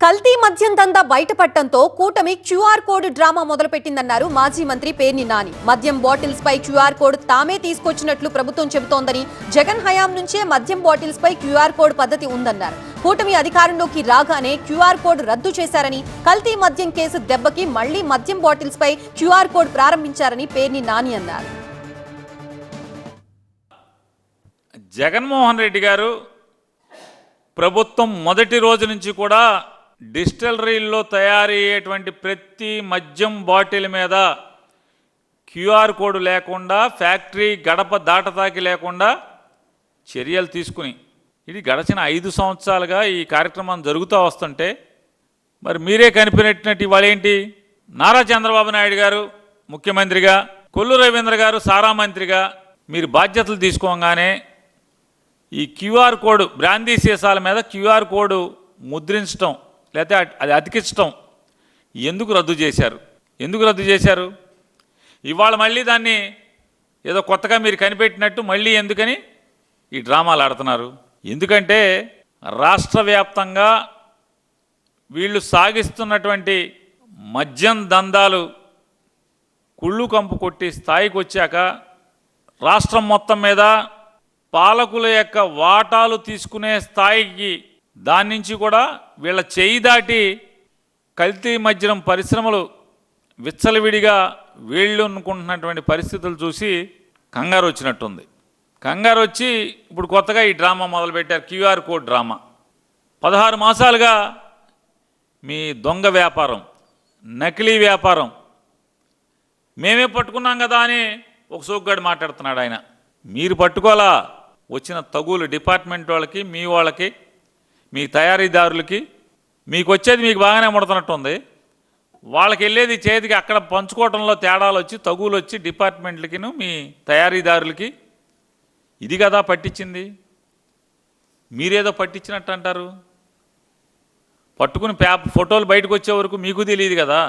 కల్తీ మద్యం దందా బయటపడటంతో కూటమి క్యూఆర్ కోడ్ డ్రామా మొదలుపెట్టిందన్నారు మాజీ మంత్రి పేర్ని నాని. మద్యం బాటిల్స్ పై క్యూఆర్ కోడ్ తామే తీసుకొచ్చినట్లు ప్రభుత్వం చెబుతోందని జగన్ హయాం నుంచే మద్యం బాటిల్స్ పై క్యూఆర్ కోడ్ పద్ధతి ఉందన్నారు. కూటమి అధికారంలోకి రాగానే క్యూఆర్ కోడ్ రద్దు చేశారని కల్తీ మద్యం కేసు దెబ్బకి మళ్ళీ మద్యం బాటిల్స్ పై క్యూఆర్ కోడ్ ప్రారంభించారని పేర్ని నాని అన్నారు. జగన్మోహన్ రెడ్డి గారు ప్రభుత్వం మొదటి రోజు నుంచి కూడా డిస్టిలరీల్లో తయారయ్యేటువంటి ప్రతి మద్యం బాటిల్ మీద క్యూఆర్ కోడ్ లేకుండా ఫ్యాక్టరీ గడప దాటతాకి లేకుండా చర్యలు తీసుకుని ఇది గడచిన ఐదు సంవత్సరాలుగా ఈ కార్యక్రమం జరుగుతూ వస్తుంటే మరి మీరే కనిపెట్టినట్టు ఇవాళ ఏంటి నారా చంద్రబాబు నాయుడు గారు ముఖ్యమంత్రిగా కొల్లు రవీంద్ర గారు సారా మంత్రిగా మీరు బాధ్యతలు తీసుకోగానే ఈ క్యూఆర్ కోడ్ బ్రాందీ సీసాల మీద క్యూఆర్ కోడ్ ముద్రించటం లేకపోతే అది అతికించటం ఎందుకు రద్దు చేశారు? ఎందుకు రద్దు చేశారు? ఇవాళ మళ్ళీ దాన్ని ఏదో కొత్తగా మీరు కనిపెట్టినట్టు మళ్ళీ ఎందుకని ఈ డ్రామాలు ఆడుతున్నారు? ఎందుకంటే రాష్ట్ర వ్యాప్తంగా వీళ్ళు సాగిస్తున్నటువంటి మద్యం దందాలు కుళ్ళు కంపు కొట్టి స్థాయికి వచ్చాక రాష్ట్రం మొత్తం మీద పాలకుల యొక్క వాటాలు తీసుకునే స్థాయికి దాని నుంచి కూడా వీళ్ళ చేయి దాటి కల్తీ మద్యం పరిశ్రమలు విచ్చలవిడిగా వీళ్ళు అనుకుంటున్నటువంటి పరిస్థితులు చూసి కంగారు వచ్చినట్టుంది. కంగారు వచ్చి ఇప్పుడు కొత్తగా ఈ డ్రామా మొదలుపెట్టారు క్యూఆర్ కోడ్ డ్రామా. పదహారు మాసాలుగా మీ దొంగ వ్యాపారం నకిలీ వ్యాపారం. మేమే పట్టుకున్నాం కదా అని ఒక సోగ్గాడు మాట్లాడుతున్నాడు ఆయన. మీరు పట్టుకోలా వచ్చిన తగులు డిపార్ట్మెంట్ వాళ్ళకి మీ వాళ్ళకి మీ తయారీదారులకి మీకు వచ్చేది మీకు బాగానే ముడుతున్నట్టుంది వాళ్ళకి వెళ్ళేది చేతికి అక్కడ పంచుకోవడంలో తేడాలు వచ్చి తగులు వచ్చి డిపార్ట్మెంట్లకిను మీ తయారీదారులకి ఇది కదా పట్టించింది మీరేదో పట్టించినట్టు అంటారు పట్టుకుని పేప ఫోటోలు బయటకు వచ్చే వరకు మీకు తెలియదు కదా.